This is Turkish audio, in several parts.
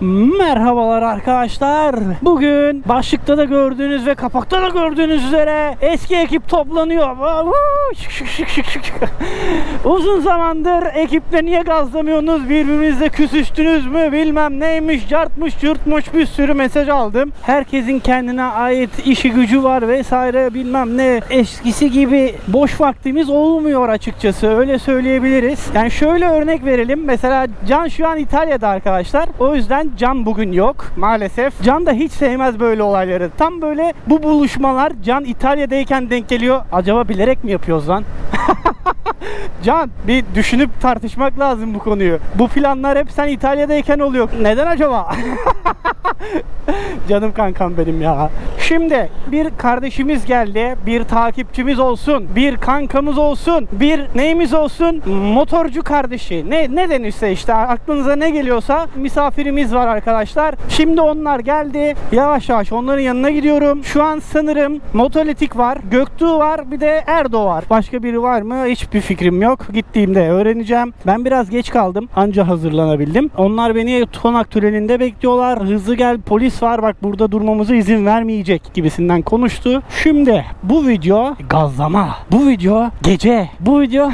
Merhabalar arkadaşlar. Bugün başlıkta da gördüğünüz ve kapakta da gördüğünüz üzere eski ekip toplanıyor. Uzun zamandır ekiple niye gazlamıyorsunuz? Birbirinizle küsüştünüz mü? Bilmem neymiş, cartmış, cırtmış bir sürü mesaj aldım. Herkesin kendine ait işi gücü var vesaire bilmem ne. Eskisi gibi boş vaktimiz olmuyor açıkçası. Öyle söyleyebiliriz. Yani şöyle örnek verelim. Mesela Can şu an İtalya'da arkadaşlar. O yüzden Can bugün yok maalesef. Can da hiç sevmez böyle olayları. Tam böyle bu buluşmalar Can İtalya'dayken denk geliyor. Acaba bilerek mi yapıyoruz lan? Can bir düşünüp tartışmak lazım bu konuyu. Bu planlar hep sen İtalya'dayken oluyor. Neden acaba? Canım kankam benim ya. Şimdi bir kardeşimiz geldi. Bir takipçimiz olsun. Bir kankamız olsun. Bir neyimiz olsun? Motorcu kardeşi. Ne, ne denirse işte aklınıza ne geliyorsa misafirimiz var arkadaşlar. Şimdi onlar geldi. Yavaş yavaş onların yanına gidiyorum. Şu an sanırım Motolitik var. Göktuğ var. Bir de Erdo var. Başka biri var mı? Hiçbir fikrim yok. Gittiğimde öğreneceğim. Ben biraz geç kaldım. Anca hazırlanabildim. Onlar beni Tonak Tüneli'nde bekliyorlar. Hızlı gel polis var bak burada durmamıza izin vermeyecek gibisinden konuştu. Şimdi bu video gazlama. Bu video gece. Bu video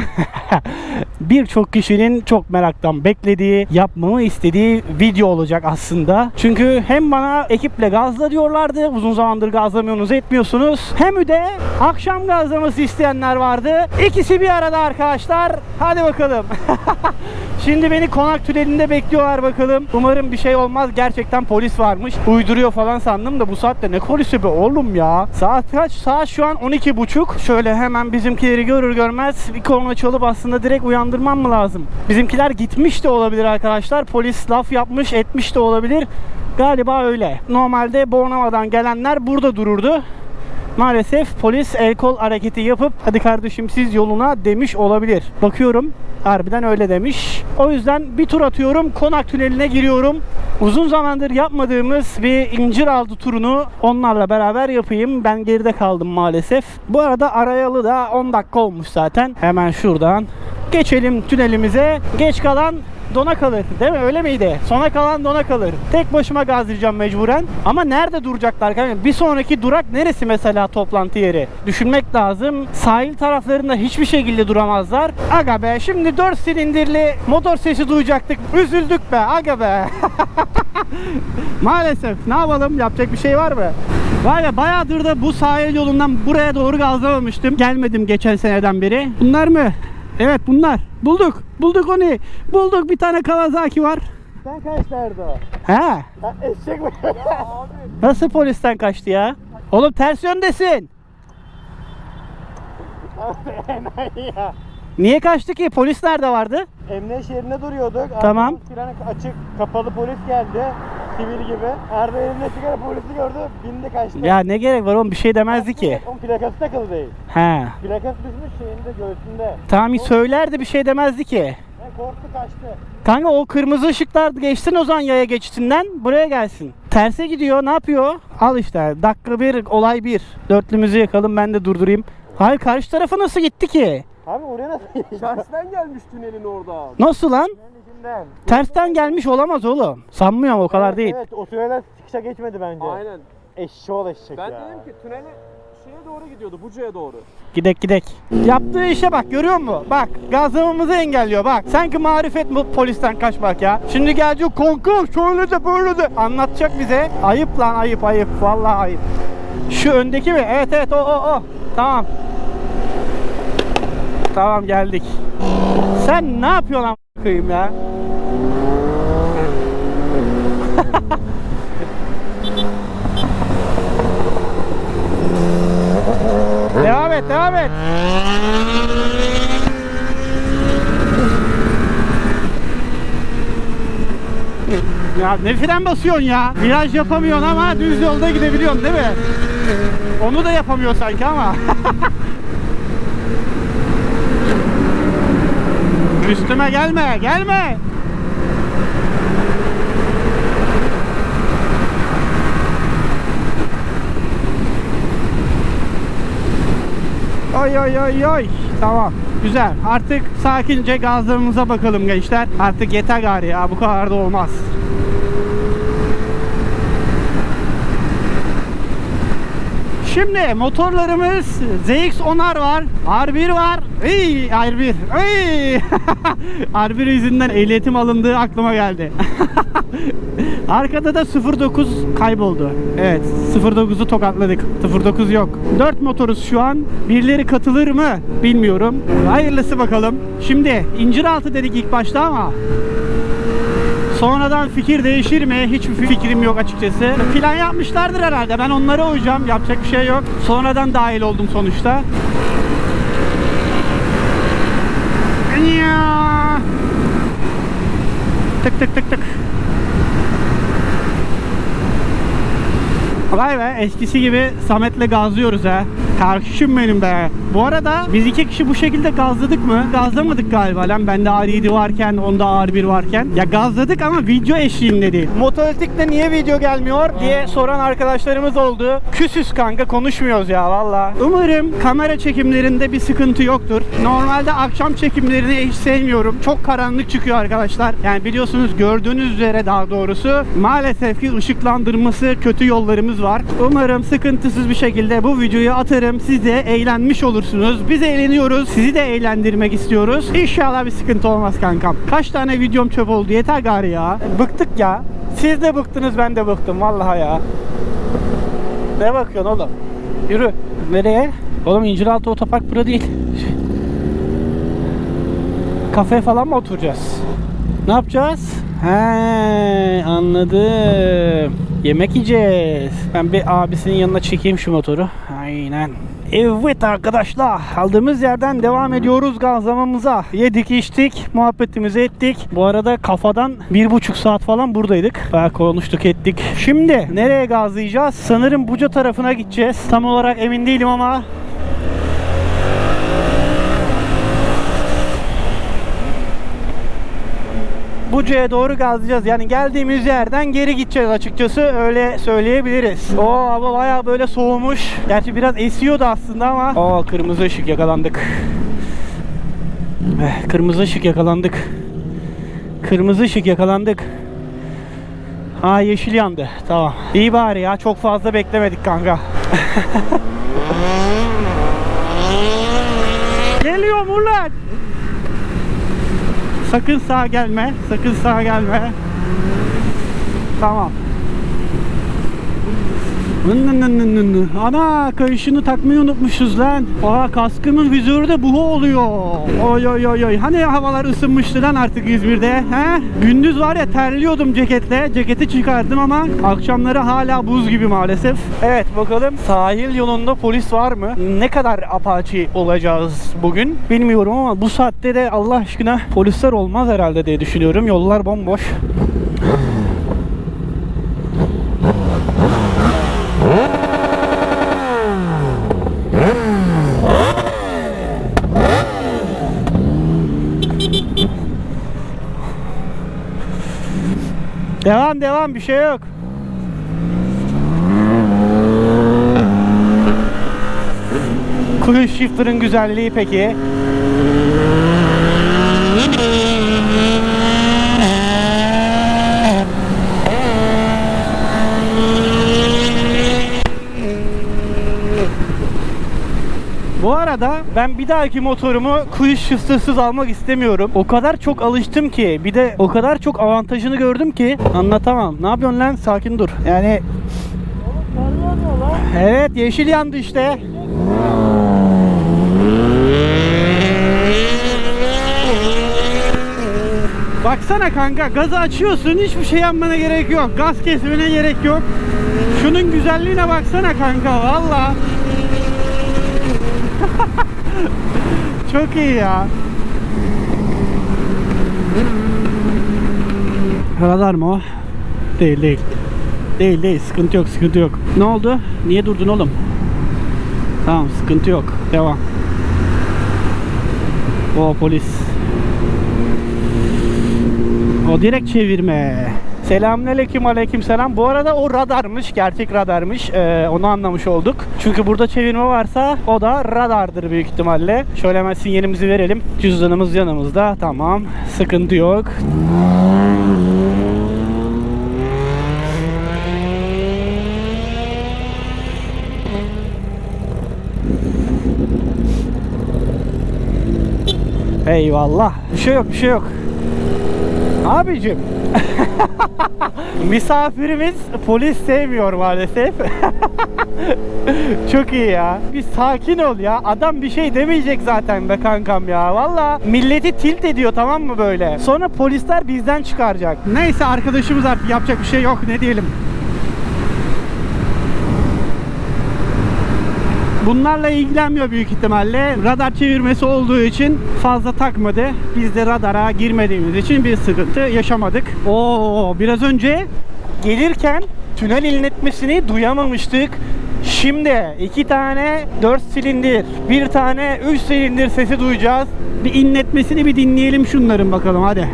birçok kişinin çok meraktan beklediği, yapmamı istediği video olacak aslında. Çünkü hem bana ekiple gazla diyorlardı. Uzun zamandır gazlamıyorsunuz, etmiyorsunuz. Hem de akşam gazlaması isteyenler vardı. İkisi bir arada arkadaşlar. Hadi bakalım. Şimdi beni konak tünelinde bekliyorlar bakalım. Umarım bir şey olmaz. Gerçekten polis varmış. Uyduruyor falan sandım da bu saatte ne polisi be oğlum ya. Saat kaç? Saat şu an 12.30. Şöyle hemen bizimkileri görür görmez bir korna çalıp aslında direkt uyandırmam mı lazım? Bizimkiler gitmiş de olabilir arkadaşlar. Polis laf yapmış etmiş de olabilir. Galiba öyle. Normalde Bornova'dan gelenler burada dururdu. Maalesef polis el kol hareketi yapıp hadi kardeşim siz yoluna demiş olabilir. Bakıyorum harbiden öyle demiş. O yüzden bir tur atıyorum. Konak tüneline giriyorum. Uzun zamandır yapmadığımız bir inciraltı turunu onlarla beraber yapayım. Ben geride kaldım maalesef. Bu arada arayalı da 10 dakika olmuş zaten. Hemen şuradan geçelim tünelimize. Geç kalan dona kalır. Değil mi? Öyle miydi? Sona kalan dona kalır. Tek başıma gazlayacağım mecburen. Ama nerede duracaklar? Bir sonraki durak neresi mesela toplantı yeri? Düşünmek lazım. Sahil taraflarında hiçbir şekilde duramazlar. Aga be şimdi 4 silindirli motor sesi duyacaktık. Üzüldük be. Aga be. Maalesef. Ne yapalım? Yapacak bir şey var mı? Var ya bayağıdır da bu sahil yolundan buraya doğru gazlamamıştım. Gelmedim geçen seneden beri. Bunlar mı? Evet bunlar. Bulduk. Bulduk onu. Bulduk bir tane Kawasaki var. Sen kaç nerede o? He. Ha, eşek mi? Nasıl polisten kaçtı ya? Oğlum ters yöndesin. Ya. Niye kaçtı ki? Polis nerede vardı? Emniyet şehrinde duruyorduk. Tamam. Arkamız Fren açık, kapalı polis geldi. Sivil gibi. Erdo elimde sigara polisi gördü. Bindi kaçtı. Ya ne gerek var oğlum bir şey demezdi ki. Onun plakası takılı değil. He. Plakası düşmüş şeyinde göğsünde. Tamam söylerdi bir şey demezdi ki. Ne korktu kaçtı. Kanka o kırmızı ışıklar geçsin o zaman yaya geçitinden buraya gelsin. Terse gidiyor ne yapıyor? Al işte dakika bir olay bir. Dörtlümüzü yakalım ben de durdurayım. Hayır karşı tarafa nasıl gitti ki? Abi oraya nasıl? Tersten gelmiş tünelin orada. Nasıl lan? içinden. Tersten gelmiş olamaz oğlum. Sanmıyorum o kadar Evet, değil. Evet o süreler çıkışa geçmedi bence. Aynen. Eşşoğlu eşek Ben ya. dedim ki tüneli şeye doğru gidiyordu, Buca'ya doğru. Gidek gidek. Yaptığı işe bak görüyor musun? Bak gazlamamızı engelliyor bak. Sanki marifet bu polisten kaçmak ya. Şimdi gelecek kanka şöyle de böyle de anlatacak bize. Ayıp lan ayıp ayıp. Vallahi ayıp. Şu öndeki mi? Evet evet o o o. Tamam. Tamam geldik. Sen ne yapıyorsun am koyayım ya? devam et devam et. Ya ne fren basıyorsun ya? Viraj yapamıyorsun ama düz yolda gidebiliyorsun değil mi? Onu da yapamıyor sanki ama. Üstüme gelme, gelme. Oy oy oy oy. Tamam. Güzel. Artık sakince gazlarımıza bakalım gençler. Artık yeter gari ya. Bu kadar da olmaz. Şimdi motorlarımız ZX-10R var. R1 var. Ey, R1. Ey. R1 yüzünden ehliyetim alındığı aklıma geldi. Arkada da 09 kayboldu. Evet 09'u tokatladık. 09 yok. 4 motoruz şu an. Birileri katılır mı bilmiyorum. Hayırlısı bakalım. Şimdi inciraltı dedik ilk başta ama Sonradan fikir değişir mi? Hiçbir fikrim yok açıkçası. Plan yapmışlardır herhalde. Ben onlara uyacağım. Yapacak bir şey yok. Sonradan dahil oldum sonuçta. Tık tık tık tık. Vay be eskisi gibi Samet'le gazlıyoruz ha. Karşım benim be. Bu arada biz iki kişi bu şekilde gazladık mı? Gazlamadık galiba lan. Bende R7 varken, onda R1 varken. Ya gazladık ama video eşliğinde değil. Motosikletle niye video gelmiyor diye soran arkadaşlarımız oldu. Küsüz kanka konuşmuyoruz ya valla. Umarım kamera çekimlerinde bir sıkıntı yoktur. Normalde akşam çekimlerini hiç sevmiyorum. Çok karanlık çıkıyor arkadaşlar. Yani biliyorsunuz gördüğünüz üzere daha doğrusu maalesef ki ışıklandırması kötü yollarımız var. Umarım sıkıntısız bir şekilde bu videoyu atarım. Siz de eğlenmiş olursunuz. Biz eğleniyoruz. Sizi de eğlendirmek istiyoruz. İnşallah bir sıkıntı olmaz kankam. Kaç tane videom çöp oldu yeter gari ya. Bıktık ya. Siz de bıktınız ben de bıktım vallahi ya. Ne bakıyorsun oğlum? Yürü. Nereye? Oğlum İnciraltı Otopark bura değil. Kafe falan mı oturacağız? Ne yapacağız? He anladım. Yemek yiyeceğiz. Ben bir abisinin yanına çekeyim şu motoru. Aynen. Evet arkadaşlar aldığımız yerden devam ediyoruz gazlamamıza. Yedik içtik muhabbetimizi ettik. Bu arada kafadan bir buçuk saat falan buradaydık. Bayağı konuştuk ettik. Şimdi nereye gazlayacağız? Sanırım Buca tarafına gideceğiz. Tam olarak emin değilim ama Buca'ya doğru gazlayacağız. Yani geldiğimiz yerden geri gideceğiz açıkçası. Öyle söyleyebiliriz. O hava bayağı böyle soğumuş. Gerçi biraz esiyordu aslında ama. O kırmızı ışık yakalandık. Eh, Kırmızı ışık yakalandık. Kırmızı ışık yakalandık. Ha yeşil yandı. Tamam. İyi bari ya. Çok fazla beklemedik kanka. Geliyor Murat. Sakın sağa gelme. Sakın sağa gelme. Tamam. Ana kayışını takmayı unutmuşuz lan. Aa kaskımın vizörü de buhu oluyor. Oy oy oy oy. Hani havalar ısınmıştı lan artık İzmir'de. He? Gündüz var ya terliyordum ceketle. Ceketi çıkardım ama akşamları hala buz gibi maalesef. Evet bakalım sahil yolunda polis var mı? Ne kadar apaçi olacağız bugün bilmiyorum ama bu saatte de Allah aşkına polisler olmaz herhalde diye düşünüyorum. Yollar bomboş. Devam devam bir şey yok. Cruise shifter'ın güzelliği peki. Bu arada ben bir dahaki motorumu cruise shifter'sız almak istemiyorum. O kadar çok alıştım ki bir de o kadar çok avantajını gördüm ki anlatamam. Ne yapıyorsun lan? Sakin dur. Yani Evet yeşil yandı işte. Baksana kanka gazı açıyorsun hiçbir şey yapmana gerek yok. Gaz kesmene gerek yok. Şunun güzelliğine baksana kanka valla. Çok iyi ya. Radar mı o? Değil değil. Değil değil sıkıntı yok sıkıntı yok. Ne oldu? Niye durdun oğlum? Tamam sıkıntı yok. Devam. O polis. O direkt çevirme. Selamünaleyküm aleyküm selam. Bu arada o radarmış, gerçek radarmış. Ee, onu anlamış olduk. Çünkü burada çevirme varsa o da radardır büyük ihtimalle. Şöyle hemen sinyalimizi verelim. Cüzdanımız yanımızda. Tamam. Sıkıntı yok. Eyvallah. Bir şey yok, bir şey yok. Abicim. Misafirimiz polis sevmiyor maalesef. Çok iyi ya. Bir sakin ol ya. Adam bir şey demeyecek zaten be kankam ya. Valla milleti tilt ediyor tamam mı böyle? Sonra polisler bizden çıkaracak. Neyse arkadaşımız artık yapacak bir şey yok ne diyelim. Bunlarla ilgilenmiyor büyük ihtimalle. Radar çevirmesi olduğu için fazla takmadı. Biz de radara girmediğimiz için bir sıkıntı yaşamadık. Oo, biraz önce gelirken tünel inletmesini duyamamıştık. Şimdi iki tane 4 silindir, bir tane 3 silindir sesi duyacağız. Bir inletmesini bir dinleyelim şunların bakalım hadi.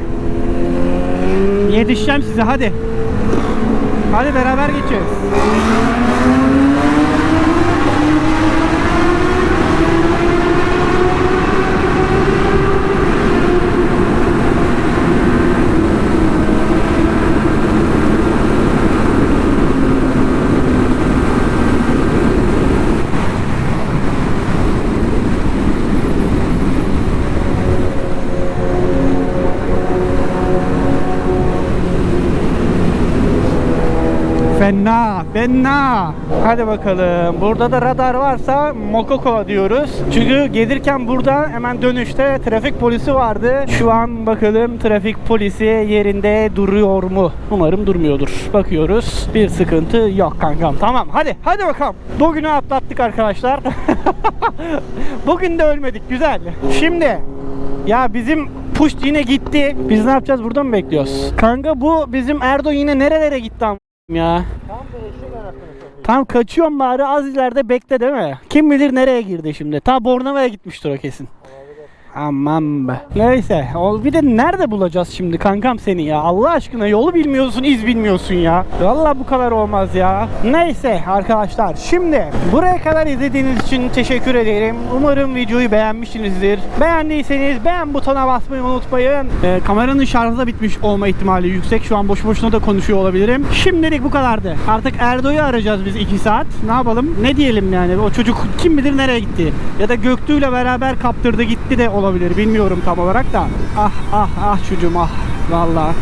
Yetişeceğim size hadi. Hadi beraber geçeceğiz. Fena, fena. Hadi bakalım. Burada da radar varsa Mokoko diyoruz. Çünkü gelirken burada hemen dönüşte trafik polisi vardı. Şu an bakalım trafik polisi yerinde duruyor mu? Umarım durmuyordur. Bakıyoruz. Bir sıkıntı yok kankam. Tamam hadi. Hadi bakalım. Bugünü atlattık arkadaşlar. Bugün de ölmedik. Güzel. Şimdi ya bizim push yine gitti. Biz ne yapacağız? Burada mı bekliyoruz? Kanka bu bizim Erdo yine nerelere gitti am- ya? Tam kaçıyorum bari az ileride bekle değil mi? Kim bilir nereye girdi şimdi? Ta Bornova'ya gitmiştir o kesin. Aman be. Neyse. Bir de nerede bulacağız şimdi kankam seni ya? Allah aşkına yolu bilmiyorsun, iz bilmiyorsun ya. Vallahi bu kadar olmaz ya. Neyse arkadaşlar. Şimdi buraya kadar izlediğiniz için teşekkür ederim. Umarım videoyu beğenmişsinizdir. Beğendiyseniz beğen butonuna basmayı unutmayın. Ee, kameranın şarjı da bitmiş olma ihtimali yüksek. Şu an boş boşuna da konuşuyor olabilirim. Şimdilik bu kadardı. Artık Erdo'yu arayacağız biz 2 saat. Ne yapalım? Ne diyelim yani? O çocuk kim bilir nereye gitti? Ya da Göktuğ'la beraber kaptırdı gitti de olabilir. Bilmiyorum tam olarak da. Ah ah ah çocuğum ah. Vallahi.